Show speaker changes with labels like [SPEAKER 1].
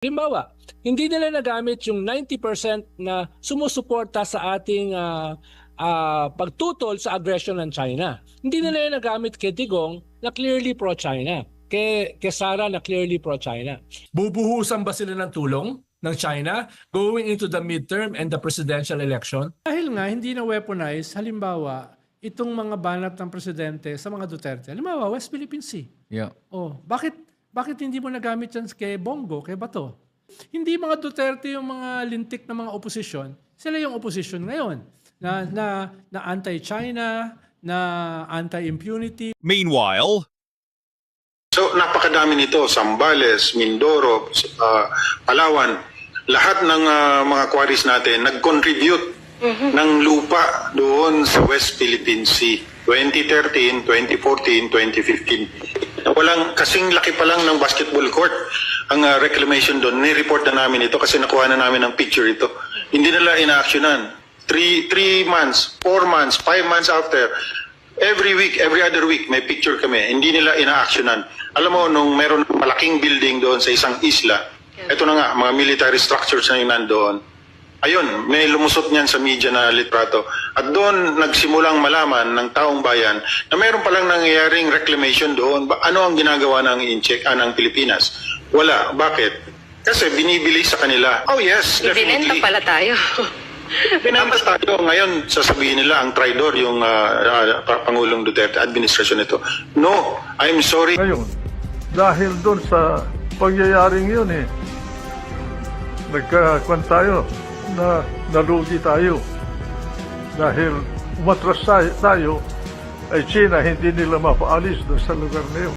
[SPEAKER 1] Halimbawa, hindi nila nagamit yung 90% na sumusuporta sa ating ah, ah, pagtutol sa aggression ng China. Hindi nila nagamit kay Digong na clearly pro-China. Kay, kay Sara na clearly pro-China. Bubuhusan ba sila ng tulong ng China going into the midterm and the presidential election?
[SPEAKER 2] Dahil nga hindi na weaponize, halimbawa, itong mga banat ng presidente sa mga Duterte. Halimbawa, West Philippine Sea.
[SPEAKER 3] Yeah.
[SPEAKER 2] Oh, bakit bakit hindi mo nagamit yan kay Bongo, kay Bato? Hindi mga Duterte yung mga lintik na mga oposisyon. Sila yung oposisyon ngayon na na na anti-China, na anti-impunity.
[SPEAKER 4] Meanwhile,
[SPEAKER 5] So napakadami nito, Sambales, Mindoro, uh, Palawan, lahat ng uh, mga quarries natin nag-contribute ng lupa doon sa West Philippine Sea. 2013, 2014, 2015. Walang kasing laki pa lang ng basketball court ang uh, reclamation doon. Ni-report na namin ito kasi nakuha na namin ng picture ito. Hindi nila ina-actionan. Three, three months, four months, five months after, Every week, every other week, may picture kami. Hindi nila ina-actionan. Alam mo, nung meron malaking building doon sa isang isla, ito na nga, mga military structures na yung nandoon. Ayun, may lumusot niyan sa media na litrato. At doon nagsimulang malaman ng taong bayan na meron palang nangyayaring reclamation doon. Ba, ano ang ginagawa ng Incheck, ah, ng Pilipinas? Wala. Bakit? Kasi binibili sa kanila. Oh yes,
[SPEAKER 6] Ibinenta
[SPEAKER 5] definitely.
[SPEAKER 6] pala tayo.
[SPEAKER 5] Binenta tayo ngayon, sasabihin nila ang traidor yung ah, Pa- Pangulong Duterte, administrasyon nito. No, I'm sorry.
[SPEAKER 7] Ngayon, dahil doon sa pangyayaring yun eh, nagkakwan tayo na nalugi tayo. Dahil umatras tayo, ay China, hindi nila mapaalis doon sa lugar na yun.